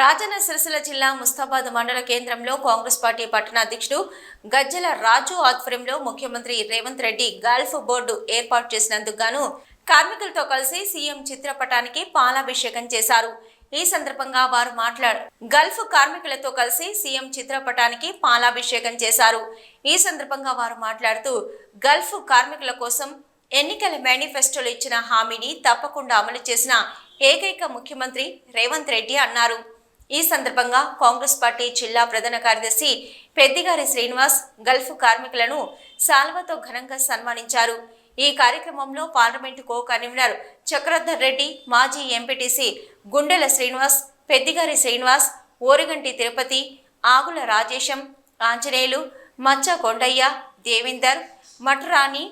రాజన్న సిరిసిల్ల జిల్లా ముస్తాబాద్ మండల కేంద్రంలో కాంగ్రెస్ పార్టీ పట్టణ అధ్యక్షుడు గజ్జల రాజు ఆధ్వర్యంలో ముఖ్యమంత్రి రేవంత్ రెడ్డి గల్ఫ్ బోర్డు ఏర్పాటు చేసినందుకు గాను కార్మికులతో కలిసి సీఎం చిత్రపటానికి పాలాభిషేకం చేశారు. ఈ సందర్భంగా వారు మాట్లాడు గల్ఫ్ కార్మికులతో కలిసి సీఎం చిత్రపటానికి పాలాభిషేకం చేశారు. ఈ సందర్భంగా వారు మాట్లాడుతూ గల్ఫ్ కార్మికుల కోసం ఎన్నికల మేనిఫెస్టోలో ఇచ్చిన హామీని తప్పకుండా అమలు చేసిన ఏకైక ముఖ్యమంత్రి రేవంత్ రెడ్డి అన్నారు. ఈ సందర్భంగా కాంగ్రెస్ పార్టీ జిల్లా ప్రధాన కార్యదర్శి పెద్దిగారి శ్రీనివాస్ గల్ఫ్ కార్మికులను సాల్వతో ఘనంగా సన్మానించారు. ఈ కార్యక్రమంలో parliament co convener Chakradhar Reddy మాజీ ఎంపీటీసీ గుండెల శ్రీనివాస్ పెద్దిగారి శ్రీనివాస్ ఓరిగంటి తిరుపతి ఆగుల రాజేశం ఆంజనేయులు మచ్చ కొండయ్య దేవిందర్ మఠరాణి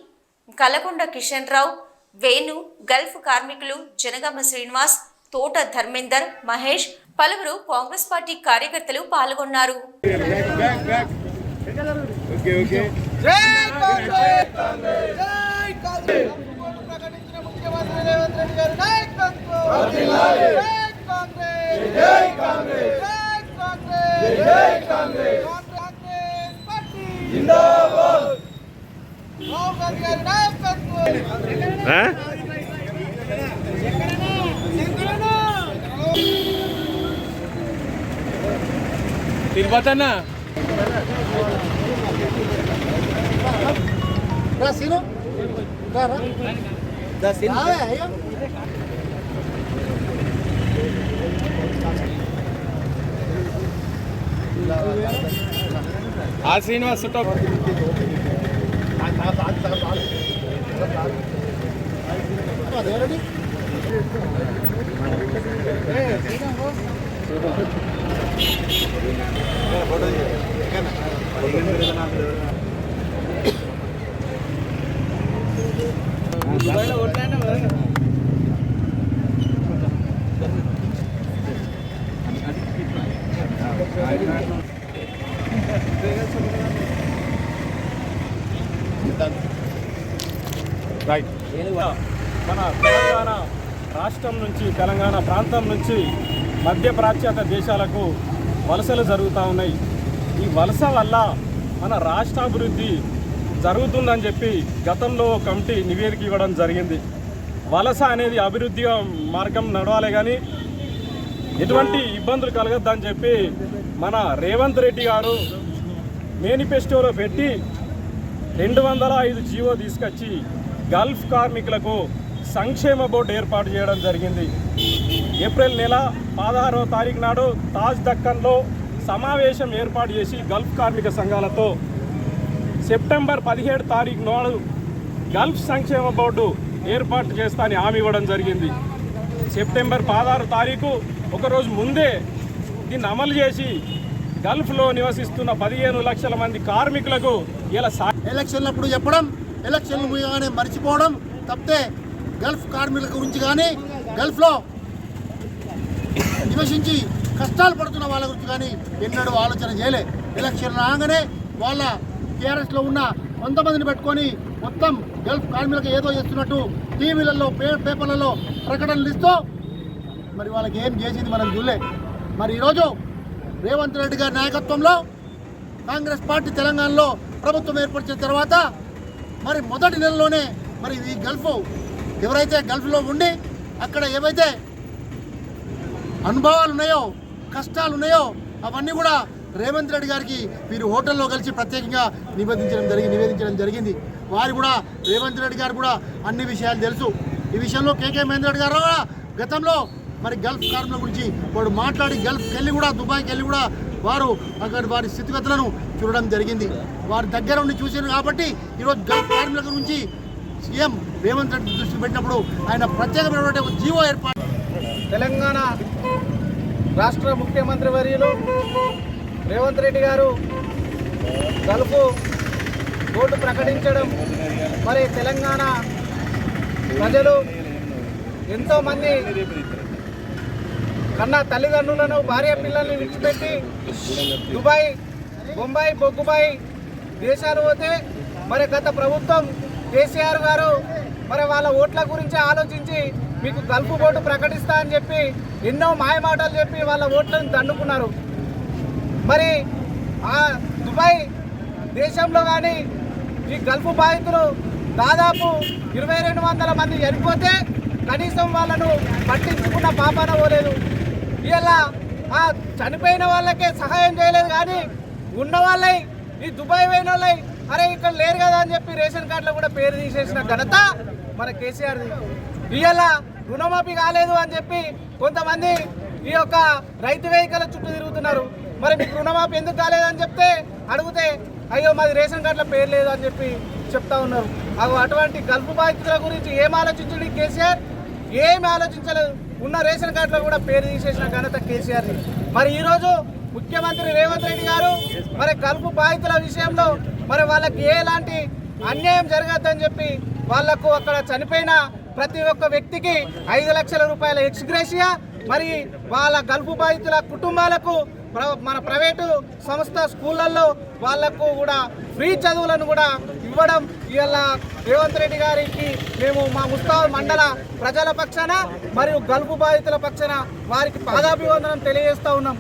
కలకొండ కిషన్ రావు వేణు గల్ఫ్ కార్మికులు జనగమ్మ శ్రీనివాస్ తోట ధర్మేందర్ మహేష్ పలువురు కాంగ్రెస్ పార్టీ కార్యకర్తలు పాల్గొన్నారు జిందాబాద్ ఓకే జై కాంగ్రెస్ జై కాంగ్రెస్ ప్రకటించిన ముఖ్యమంత్రి రేవంత్ రెడ్డి గారి నాయకత్వం జై కాంగ్రెస్ జై కాంగ్రెస్ జై కాంగ్రెస్ జై కాంగ్రెస్ కాంగ్రెస్ పార్టీ జిందాబాద్ రాహుల్ గాంధీ గారి నాయకత్వం తిరుపతి అన్న ఆ శ్రీనివాస్ చుట్టూ అదేనండి రైట్ మన తెలంగాణ రాష్ట్రం నుంచి తెలంగాణ ప్రాంతం నుంచి మధ్య ప్రాచ్యాత దేశాలకు వలసలు జరుగుతూ ఉన్నాయి. ఈ వలస వల్ల మన రాష్ట్ర అభివృద్ధి జరుగుతుందని చెప్పి గతంలో ఓ కమిటీ నివేదిక ఇవ్వడం జరిగింది. వలస అనేది అభివృద్ధి మార్గం నడవాలి కానీ ఎటువంటి ఇబ్బందులు కలగద్దని చెప్పి మన రేవంత్ రెడ్డి గారు మేనిఫెస్టోలో పెట్టి రెండు వందల ఐదు జీవో తీసుకొచ్చి గల్ఫ్ కార్మికులకు సంక్షేమ బోర్డు ఏర్పాటు చేయడం జరిగింది. ఏప్రిల్ నెల పదహారవ తారీఖు నాడు తాజ్ దక్కన్లో సమావేశం ఏర్పాటు చేసి గల్ఫ్ కార్మిక సంఘాలతో సెప్టెంబర్ పదిహేడు తారీఖు నాడు గల్ఫ్ సంక్షేమ బోర్డు ఏర్పాటు చేస్తానని హామీ ఇవ్వడం జరిగింది. సెప్టెంబర్ పదహారు తారీఖు ఒకరోజు ముందే దీన్ని అమలు చేసి గల్ఫ్లో నివసిస్తున్న పదిహేను లక్షల మంది కార్మికులకు ఇలా సా ఎలక్షన్లప్పుడు చెప్పడం ఎలక్షన్లు ముయగానే మర్చిపోవడం తప్పితే గల్ఫ్ కార్మికుల గురించి కానీ గల్ఫ్లో నివసించి కష్టాలు పడుతున్న వాళ్ళ గురించి కానీ ఎన్నడూ ఆలోచన చేయలే. ఎలక్షన్ రాగానే వాళ్ళ టీఆర్ఎస్లో ఉన్న కొంతమందిని పెట్టుకొని మొత్తం గల్ఫ్ కార్మికులకు ఏదో చేస్తున్నట్టు టీవీలలో పే పేపర్లలో ప్రకటనలు ఇస్తూ మరి వాళ్ళకి ఏం చేసింది మనం చూడలే. మరి ఈరోజు రేవంత్ రెడ్డి గారి నాయకత్వంలో కాంగ్రెస్ పార్టీ తెలంగాణలో ప్రభుత్వం ఏర్పరిచిన తర్వాత మరి మొదటి నెలలోనే మరి ఈ గల్ఫ్ ఎవరైతే గల్ఫ్లో ఉండి అక్కడ ఏవైతే అనుభవాలు ఉన్నాయో కష్టాలు ఉన్నాయో అవన్నీ కూడా రేవంత్ రెడ్డి గారికి వీరు హోటల్లో కలిసి ప్రత్యేకంగా నివేదించడం జరిగి నివేదించడం జరిగింది. వారు కూడా రేవంత్ రెడ్డి గారు కూడా అన్ని విషయాలు తెలుసు. ఈ విషయంలో కేకే మహేందర్ రెడ్డి గారు కూడా గతంలో మరి గల్ఫ్ కార్మికుల గురించి వాడు మాట్లాడి గల్ఫ్కి వెళ్ళి కూడా దుబాయ్కి వెళ్ళి కూడా వారు అక్కడ వారి స్థితిగతులను చూడడం జరిగింది. వారి దగ్గర ఉండి చూశారు కాబట్టి ఈరోజు గల్ఫ్ కార్మికుల గురించి సీఎం రేవంత్ రెడ్డి దృష్టి పెట్టినప్పుడు ఆయన ప్రత్యేకమైనటువంటి జీవో ఏర్పాటు తెలంగాణ రాష్ట్ర ముఖ్యమంత్రి వర్యులు రేవంత్ రెడ్డి గారు కలుపు బోర్డు ప్రకటించడం. మరి తెలంగాణ ప్రజలు ఎంతోమంది కన్నా తల్లిదండ్రులను భార్య పిల్లల్ని విడిచిపెట్టి దుబాయ్ బొంబాయి బొగ్గుబాయి దేశాలు పోతే మరి గత ప్రభుత్వం కేసీఆర్ గారు మరి వాళ్ళ ఓట్ల గురించి ఆలోచించి మీకు గల్ఫ్ ఓటు ప్రకటిస్తా అని చెప్పి ఎన్నో మాయమాటలు చెప్పి వాళ్ళ ఓట్లను దండుకున్నారు. మరి ఆ దుబాయ్ దేశంలో కానీ ఈ గల్ఫ్ బాధితులు దాదాపు ఇరవై రెండు వందల మంది చనిపోతే కనీసం వాళ్ళను పట్టించుకున్న పాపాన పోలేదు. ఇలా ఆ చనిపోయిన వాళ్ళకే సహాయం చేయలేదు కానీ ఉన్న వాళ్ళై ఈ దుబాయ్ పోయిన వాళ్ళై అరే ఇక్కడ లేరు కదా అని చెప్పి రేషన్ కార్డులో కూడా పేరు తీసేసిన ఘనత మన కేసీఆర్ది. ఇవాళ రుణమాఫీ కాలేదు అని చెప్పి కొంతమంది ఈ యొక్క రైతు వెహికల్ చుట్టూ తిరుగుతున్నారు. మరి మీకు రుణమాఫీ ఎందుకు కాలేదని చెప్తే అడిగితే అయ్యో మాది రేషన్ కార్డులో పేరు లేదు అని చెప్పి చెప్తా ఉన్నారు. అవి అటువంటి గల్ఫ్ బాధితుల గురించి ఏం ఆలోచించండి కేసీఆర్? ఏమి ఆలోచించలేదు. ఉన్న రేషన్ కార్డులో కూడా పేరు తీసేసిన ఘనత కేసీఆర్ మరి ఈరోజు ముఖ్యమంత్రి రేవంత్ రెడ్డి గారు మరి గల్ఫ్ బాధితుల విషయంలో మరి వాళ్ళకి ఎలాంటి అన్యాయం జరగద్దని చెప్పి వాళ్ళకు అక్కడ చనిపోయిన ప్రతి ఒక్క వ్యక్తికి ఐదు లక్షల రూపాయల ఎక్స్గ్రేషియా మరి వాళ్ళ గల్ఫ్ బాధితుల కుటుంబాలకు ప్ర- మన ప్రైవేటు సంస్థ స్కూళ్ళల్లో వాళ్ళకు కూడా ఫ్రీ చదువులను కూడా ఇవ్వడం. ఇవాళ రేవంత్ రెడ్డి గారికి మేము మా ముస్తాబ్ మండల ప్రజల పక్షాన మరియు గల్ఫ్ బాధితుల పక్షాన వారికి పాదాభివందనం తెలియజేస్తా ఉన్నాం.